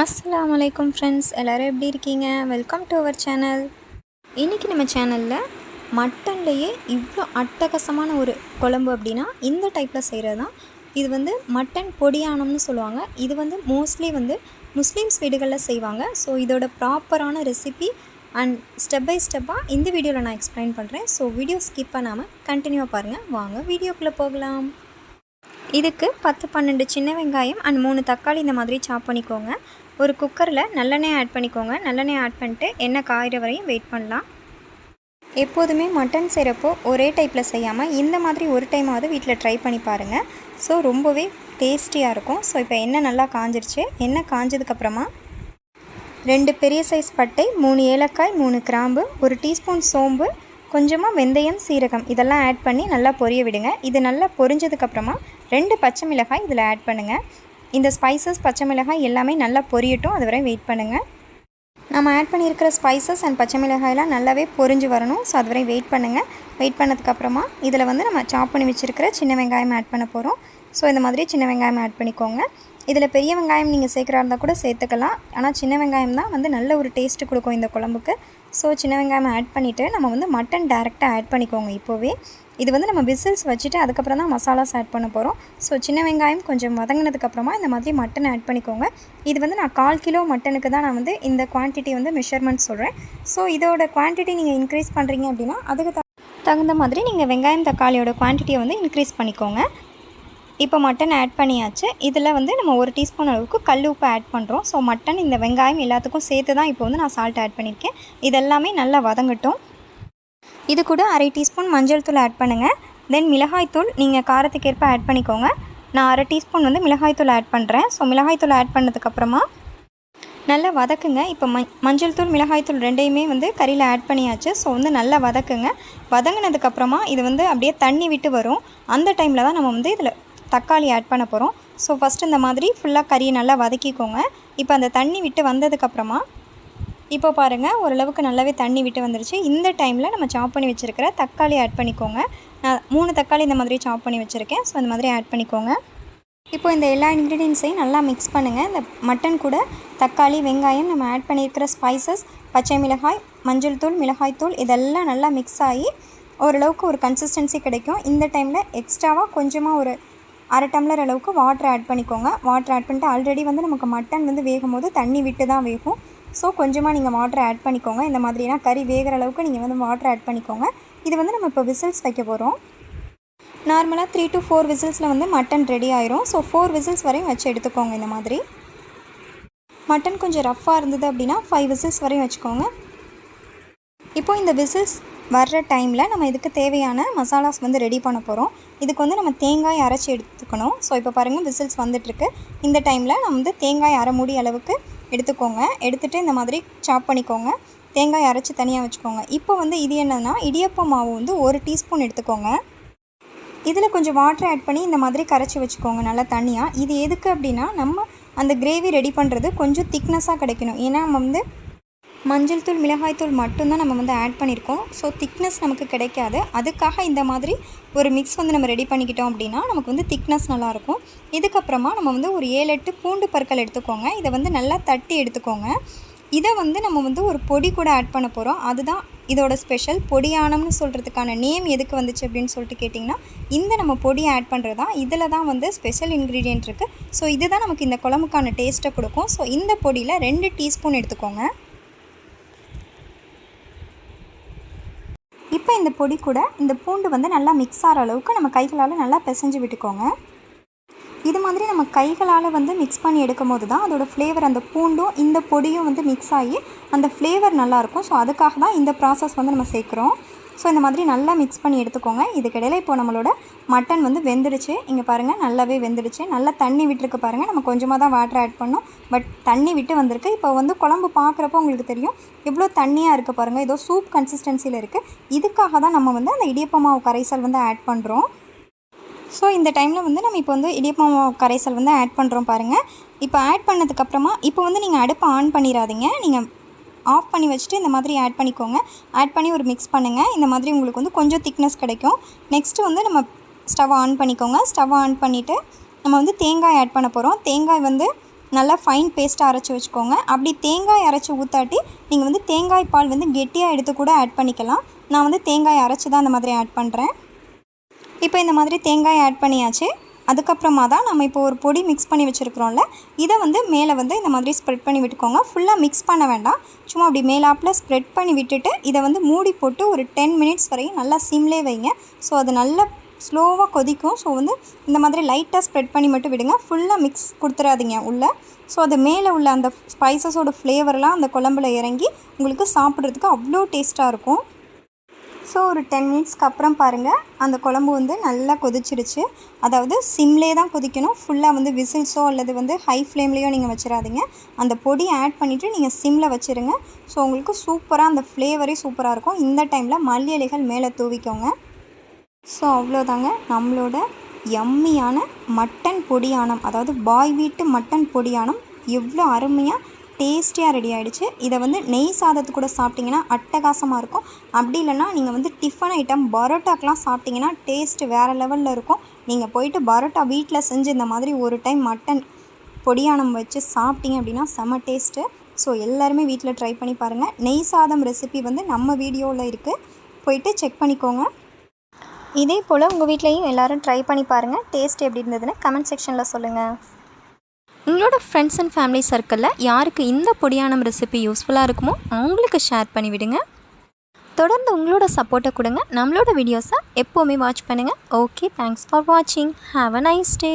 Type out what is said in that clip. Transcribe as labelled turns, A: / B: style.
A: அஸ்ஸலாமு அலைக்கும் ஃப்ரெண்ட்ஸ் எல்லோரும் எப்படி இருக்கீங்க? வெல்கம் டு அவர் சேனல் இன்றைக்கி நம்ம சேனலில் மட்டன்லேயே இவ்வளோ அட்டகாசமான ஒரு குழம்பு அப்படின்னா இந்த டைப்பில் செய்கிறது தான் இது வந்து மட்டன் பொடியானம்னு சொல்லுவாங்க. இது வந்து மோஸ்ட்லி வந்து முஸ்லீம்ஸ் வீடுகளில் செய்வாங்க. ஸோ இதோட ப்ராப்பரான ரெசிபி அண்ட் ஸ்டெப் பை ஸ்டெப்பாக இந்த வீடியோவில் நான் எக்ஸ்பிளைன் பண்ணுறேன் ஸோ வீடியோ ஸ்கிப் பண்ணாமல் கண்டினியூவாக பாருங்கள் வாங்க வீடியோக்குள்ளே போகலாம். இதுக்கு பத்து பன்னெண்டு சின்ன வெங்காயம் அண்ட் மூணு தக்காளி இந்த மாதிரி சாப் பண்ணிக்கோங்க. ஒரு குக்கரில் நல்லெண்ணெய் ஆட் பண்ணிக்கோங்க. நல்லெண்ணெய் ஆட் பண்ணிட்டு எண்ணெய் காயிற வரையும் வெயிட் பண்ணலாம். எப்போதுமே மட்டன் செய்கிறப்போ ஒரே டைப்பில் செய்யாமல் இந்த மாதிரி ஒரு டைமாவது வீட்டில் ட்ரை பண்ணி பாருங்கள் ஸோ ரொம்பவே டேஸ்டியாக இருக்கும். ஸோ இப்போ எண்ணெய் நல்லா காஞ்சிருச்சு. எண்ணெய் காஞ்சதுக்கப்புறமா ரெண்டு பெரிய சைஸ் பட்டை மூணு ஏலக்காய் மூணு கிராம்பு ஒரு டீஸ்பூன் சோம்பு கொஞ்சமாக வெந்தயம் சீரகம் இதெல்லாம் ஆட் பண்ணி நல்லா பொரிய விடுங்க. இது நல்லா பொரிஞ்சதுக்கப்புறமா ரெண்டு பச்சை மிளகாய் இதில் ஆட் பண்ணுங்கள் இந்த ஸ்பைசஸ் பச்சை மிளகாய் எல்லாமே நல்லா பொரியட்டும். அது வரை வெயிட் பண்ணுங்கள் நம்ம ஆட் பண்ணியிருக்கிற ஸ்பைசஸ் அண்ட் பச்சை மிளகாயெல்லாம் நல்லாவே பொரிஞ்சு வரணும். ஸோ அது வரை வெயிட் பண்ணுங்கள் வெயிட் பண்ணதுக்கப்புறமா இதில் வந்து நம்ம சாப் பண்ணி வச்சுருக்கிற சின்ன வெங்காயம் ஆட் பண்ண போகிறோம் ஸோ இந்த மாதிரி சின்ன வெங்காயம் ஆட் பண்ணிக்கோங்க. இதில் பெரிய வெங்காயம் நீங்கள் சேர்க்குறா இருந்தால் கூட சேர்த்துக்கலாம். ஆனால் சின்ன வெங்காயம் தான் வந்து நல்ல ஒரு டேஸ்ட்டு கொடுக்கும் இந்த குழம்புக்கு. ஸோ சின்ன வெங்காயம் ஆட் பண்ணிவிட்டு நம்ம வந்து மட்டன் டேரெக்டாக ஆட் பண்ணிக்கோங்க இப்போவே. இது வந்து நம்ம விசில்ஸ் வச்சுட்டு அதுக்கப்புறம் தான் மசாலாஸ் ஆட் பண்ண போகிறோம் ஸோ சின்ன வெங்காயம் கொஞ்சம் வதங்கினதுக்கப்புறமா இந்த மாதிரி மட்டன் ஆட் பண்ணிக்கோங்க. இது வந்து நான் கால் கிலோ மட்டனுக்கு தான் நான் வந்து இந்த குவான்டிட்டி வந்து மெஷர்மெண்ட் சொல்கிறேன் ஸோ இதோட குவான்டிட்டி நீங்கள் இன்க்ரீஸ் பண்ணுறீங்க அப்படின்னா அதுக்கு தகுந்த மாதிரி நீங்கள் வெங்காயம் தக்காளியோட குவான்டிட்டியை வந்து இன்க்ரீஸ் பண்ணிக்கோங்க. இப்போ மட்டன் ஆட் பண்ணியாச்சு. இதில் வந்து நம்ம ஒரு டீஸ்பூன் அளவுக்கு கல் உப்பு ஆட் பண்ணுறோம் ஸோ மட்டன் இந்த வெங்காயம் எல்லாத்துக்கும் சேர்த்து தான் இப்போ வந்து நான் சால்ட் ஆட் பண்ணியிருக்கேன். இதெல்லாமே நல்லா வதங்கட்டும். இது கூட அரை டீஸ்பூன் மஞ்சள் தூள் ஆட் பண்ணுங்கள் தென் மிளகாய்த்தூள் நீங்கள் காரத்துக்கேற்ப ஆட் பண்ணிக்கோங்க. நான் அரை டீஸ்பூன் வந்து மிளகாய்த்தூள் ஆட் பண்ணுறேன் ஸோ மிளகாய்த்தூள் ஆட் பண்ணதுக்கப்புறமா நல்லா வதக்குங்க. இப்போ ம மஞ்சள் தூள் மிளகாய்த்தூள் ரெண்டையுமே வந்து கறியில் ஆட் பண்ணியாச்சு. ஸோ வந்து நல்லா வதக்குங்க. வதங்கினதுக்கப்புறமா இது வந்து அப்படியே தண்ணி விட்டு வரும். அந்த டைமில் தான் நம்ம வந்து இதில் தக்காளி ஆட் பண்ண போகிறோம் ஸோ ஃபஸ்ட்டு இந்த மாதிரி ஃபுல்லாக கறியை நல்லா வதக்கிக்கோங்க. இப்போ அந்த தண்ணி விட்டு வந்ததுக்கப்புறமா இப்போ பாருங்கள் ஓரளவுக்கு நல்லாவே தண்ணி விட்டு வந்துருச்சு. இந்த டைமில் நம்ம சாப் பண்ணி வச்சுருக்கிற தக்காளி ஆட் பண்ணிக்கோங்க. நான் மூணு தக்காளி இந்த மாதிரி சாப் பண்ணி வச்சுருக்கேன். ஸோ இந்த மாதிரி ஆட் பண்ணிக்கோங்க. இப்போ இந்த எல்லா இன்க்ரீடியன்ஸையும் நல்லா மிக்ஸ் பண்ணுங்கள் இந்த மட்டன் கூட தக்காளி வெங்காயம் நம்ம ஆட் பண்ணியிருக்கிற ஸ்பைசஸ் பச்சை மிளகாய் மஞ்சள் தூள் மிளகாய் தூள் இதெல்லாம் நல்லா மிக்ஸ் ஆகி ஓரளவுக்கு ஒரு கன்சிஸ்டன்சி கிடைக்கும். இந்த டைமில் எக்ஸ்ட்ராவாக கொஞ்சமாக ஒரு அரை டம்ளர் அளவுக்கு வாட்டர் ஆட் பண்ணிக்கோங்க. வாட்டர் ஆட் பண்ணிட்டு ஆல்ரெடி வந்து நமக்கு மட்டன் வந்து வேகும் போது தண்ணி விட்டு தான் வேகும். ஸோ கொஞ்சமாக நீங்கள் வாட்டர் ஆட் பண்ணிக்கோங்க. இந்த மாதிரினா கறி வேகிற அளவுக்கு நீங்கள் வந்து வாட்டர் ஆட் பண்ணிக்கோங்க. இது வந்து நம்ம இப்போ விசில்ஸ் வைக்க போகிறோம் நார்மலாக த்ரீ டு ஃபோர் விசில்ஸில் வந்து மட்டன் ரெடி ஆயிரும். ஸோ ஃபோர் விசில்ஸ் வரையும் வச்சு எடுத்துக்கோங்க இந்த மாதிரி. மட்டன் கொஞ்சம் ரஃப்பாக இருந்தது அப்படின்னா ஃபைவ் விசில்ஸ் வரையும் வச்சுக்கோங்க. இப்போது இந்த விசில்ஸ் வர்ற டைமில் நம்ம இதுக்கு தேவையான மசாலாஸ் வந்து ரெடி பண்ண போகிறோம் இதுக்கு வந்து நம்ம தேங்காய் அரைச்சி எடுத்துக்கணும். ஸோ இப்போ பாருங்கள் விசில்ஸ் வந்துட்டுருக்கு. இந்த டைமில் நம்ம வந்து தேங்காய் அரை மூடி அளவுக்கு எடுத்துக்கோங்க. எடுத்துகிட்டு இந்த மாதிரி சாப் பண்ணிக்கோங்க. தேங்காய் அரைச்சி தனியாக வச்சுக்கோங்க. இப்போ வந்து இது என்னன்னா இடியப்ப மாவு வந்து ஒரு டீஸ்பூன் எடுத்துக்கோங்க. இதில் கொஞ்சம் வாட்டர் ஆட் பண்ணி இந்த மாதிரி கரைச்சி வச்சுக்கோங்க நல்லா தனியாக இது எதுக்கு அப்படின்னா நம்ம அந்த கிரேவி ரெடி பண்ணுறது கொஞ்சம் திக்னஸாக கிடைக்கணும். ஏன்னா நம்ம வந்து மஞ்சள் தூள் மிளகாய் தூள் மட்டும்தான் நம்ம வந்து ஆட் பண்ணியிருக்கோம் ஸோ திக்னஸ் நமக்கு கிடைக்காது. அதுக்காக இந்த மாதிரி ஒரு மிக்ஸ் வந்து நம்ம ரெடி பண்ணிக்கிட்டோம் அப்படின்னா நமக்கு வந்து திக்னஸ் நல்லாயிருக்கும். இதுக்கப்புறமா நம்ம வந்து ஒரு ஏழு எட்டு பூண்டு பற்கள் எடுத்துக்கோங்க. இதை வந்து நல்லா தட்டி எடுத்துக்கோங்க. இதை வந்து நம்ம வந்து ஒரு பொடி கூட ஆட் பண்ண போகிறோம் அதுதான் இதோட ஸ்பெஷல் பொடியானம்னு சொல்கிறதுக்கான நேம் எதுக்கு வந்துச்சு அப்படின்னு சொல்லிட்டு கேட்டிங்கன்னா இந்த நம்ம பொடியை ஆட் பண்ணுறது தான் இதில் தான் வந்து ஸ்பெஷல் இன்க்ரீடியன்ட் இருக்குது ஸோ இதுதான் நமக்கு இந்த குழம்புக்கான டேஸ்ட்டை கொடுக்கும். ஸோ இந்த பொடியில் ரெண்டு டீஸ்பூன் எடுத்துக்கோங்க. இப்போ இந்த பொடி கூட இந்த பூண்டு வந்து நல்லா மிக்ஸ் ஆகிற அளவுக்கு நம்ம கைகளால் நல்லா பிசைஞ்சு விட்டுக்கோங்க. இது மாதிரி நம்ம கைகளால் வந்து மிக்ஸ் பண்ணி எடுக்கும் போது தான் அதோடய ஃப்ளேவர் அந்த பூண்டும் இந்த பொடியும் வந்து மிக்ஸ் ஆகி அந்த ஃப்ளேவர் நல்லாயிருக்கும் ஸோ அதுக்காக தான் இந்த ப்ராசஸ் வந்து நம்ம சேர்க்குறோம். ஸோ இந்த மாதிரி நல்லா மிக்ஸ் பண்ணி எடுத்துக்கோங்க. இதுக்கிடையில் இப்போ நம்மளோட மட்டன் வந்து வெந்துடுச்சு. இங்கே பாருங்கள் நல்லாவே வெந்துடுச்சு. நல்லா தண்ணி விட்டுருக்கு பாருங்கள் நம்ம கொஞ்சமாக தான் வாட்டர் ஆட் பண்ணோம். பட் தண்ணி விட்டு வந்திருக்கு. இப்போ வந்து குழம்பு பார்க்குறப்போ உங்களுக்கு தெரியும். எவ்வளோ தண்ணியாக இருக்குது பாருங்கள் ஏதோ சூப் கன்சிஸ்டன்சியில் இருக்குது இதுக்காக தான் நம்ம வந்து அந்த இடியப்ப மாவு கரைசல் வந்து ஆட் பண்ணுறோம் ஸோ இந்த டைமில் வந்து நம்ம இப்போ வந்து இடியப்பமாவு கரைசல் வந்து ஆட் பண்ணுறோம் பாருங்கள் இப்போ ஆட் பண்ணதுக்கப்புறமா இப்போ வந்து நீங்கள் அடுப்பை ஆன் பண்ணிடாதீங்க நீங்கள் ஆஃப் பண்ணி வச்சுட்டு இந்த மாதிரி ஆட் பண்ணிக்கோங்க. ஆட் பண்ணி ஒரு மிக்ஸ் பண்ணுங்கள் இந்த மாதிரி உங்களுக்கு வந்து கொஞ்சம் திக்னஸ் கிடைக்கும். நெக்ஸ்ட்டு வந்து நம்ம ஸ்டவ் ஆன் பண்ணிக்கோங்க. ஸ்டவ் ஆன் பண்ணிவிட்டு நம்ம வந்து தேங்காய் ஆட் பண்ண போகிறோம் தேங்காய் வந்து நல்லா ஃபைன் பேஸ்ட்டாக அரைச்சி வச்சுக்கோங்க. அப்படி தேங்காய் அரைச்சி ஊற்றாட்டி நீங்கள் வந்து தேங்காய் பால் வந்து கெட்டியாக எடுத்து கூட ஆட் பண்ணிக்கலாம். நான் வந்து தேங்காய் அரைச்சி தான் அந்த மாதிரி ஆட் பண்ணுறேன் இப்போ இந்த மாதிரி தேங்காய் ஆட் பண்ணியாச்சு. அதுக்கப்புறமா தான் நம்ம இப்போ ஒரு பொடி மிக்ஸ் பண்ணி வச்சுருக்குறோம்ல இதை வந்து மேலே வந்து இந்த மாதிரி ஸ்ப்ரெட் பண்ணி விட்டுக்கோங்க. ஃபுல்லாக மிக்ஸ் பண்ண வேண்டாம். சும்மா அப்படி மேலாப்பில் ஸ்ப்ரெட் பண்ணி விட்டுட்டு இதை வந்து மூடி போட்டு ஒரு டென் மினிட்ஸ் வரையும் நல்லா சிம்லே வைங்க. ஸோ அது நல்லா ஸ்லோவாக கொதிக்கும். ஸோ வந்து இந்த மாதிரி லைட்டாக ஸ்ப்ரெட் பண்ணி மட்டும் விடுங்க. ஃபுல்லாக மிக்ஸ் கொடுத்துறாதீங்க உள்ளே. ஸோ அது மேலே உள்ள அந்த ஸ்பைசஸோட ஃப்ளேவர்லாம் அந்த குழம்புல இறங்கி உங்களுக்கு சாப்பிட்றதுக்கு அவ்வளோ டேஸ்ட்டாக இருக்கும். ஸோ ஒரு டென் மினிட்ஸ்க்கு அப்புறம் பாருங்கள் அந்த குழம்பு வந்து நல்லா கொதிச்சிருச்சு. அதாவது சிம்லே தான் கொதிக்கணும். ஃபுல்லாக வந்து விசில்ஸோ அல்லது வந்து ஹை ஃப்ளேம்லேயோ நீங்கள் வச்சிடாதீங்க அந்த பொடி ஆட் பண்ணிவிட்டு நீங்கள் சிம்மில் வச்சுருங்க. ஸோ உங்களுக்கு சூப்பராக அந்த ஃப்ளேவரே சூப்பராக இருக்கும். இந்த டைமில் மல்லி இலைகள் மேலே தூவிக்கோங்க. ஸோ அவ்வளோதாங்க நம்மளோட யம்மியான மட்டன் பொடியானம் அதாவது பாய் வீட்டு மட்டன் பொடியானம் எவ்வளோ அருமையாக டேஸ்டியாக ரெடி ஆகிடுச்சு இதை வந்து நெய் சாதத்து கூட சாப்பிட்டிங்கன்னா அட்டகாசமாக இருக்கும். அப்படி இல்லைன்னா நீங்கள் வந்து டிஃபன் ஐட்டம் பரோட்டாக்கெலாம் சாப்பிட்டிங்கன்னா டேஸ்ட்டு வேறு லெவலில் இருக்கும். நீங்கள் போயிட்டு பரோட்டா வீட்டில் செஞ்சு இந்த மாதிரி ஒரு டைம் மட்டன் பொடியானம் வச்சு சாப்பிட்டீங்க அப்படின்னா செம டேஸ்ட்டு ஸோ எல்லாருமே வீட்டில் ட்ரை பண்ணி பாருங்கள் நெய் சாதம் ரெசிபி வந்து நம்ம வீடியோவில் இருக்குது போயிட்டு செக் பண்ணிக்கோங்க. இதே போல் உங்கள் வீட்லேயும் எல்லோரும் ட்ரை பண்ணி பாருங்கள் டேஸ்ட் எப்படி இருந்ததுன்னு கமெண்ட் செக்ஷனில் சொல்லுங்கள் உங்களோட ஃப்ரெண்ட்ஸ் அண்ட் ஃபேமிலி சர்க்கிளில் யாருக்கு இந்த பொடியானம் ரெசிபி யூஸ்ஃபுல்லாக இருக்குமோ அவங்களுக்கு ஷேர் பண்ணி விடுங்க. தொடர்ந்து உங்களோட சப்போர்ட்டை கொடுங்க. நம்மளோட வீடியோஸை எப்போவுமே வாட்ச் பண்ணுங்கள் ஓகே தேங்க்ஸ் ஃபார் வாட்சிங் ஹாவ் அ நைஸ் டே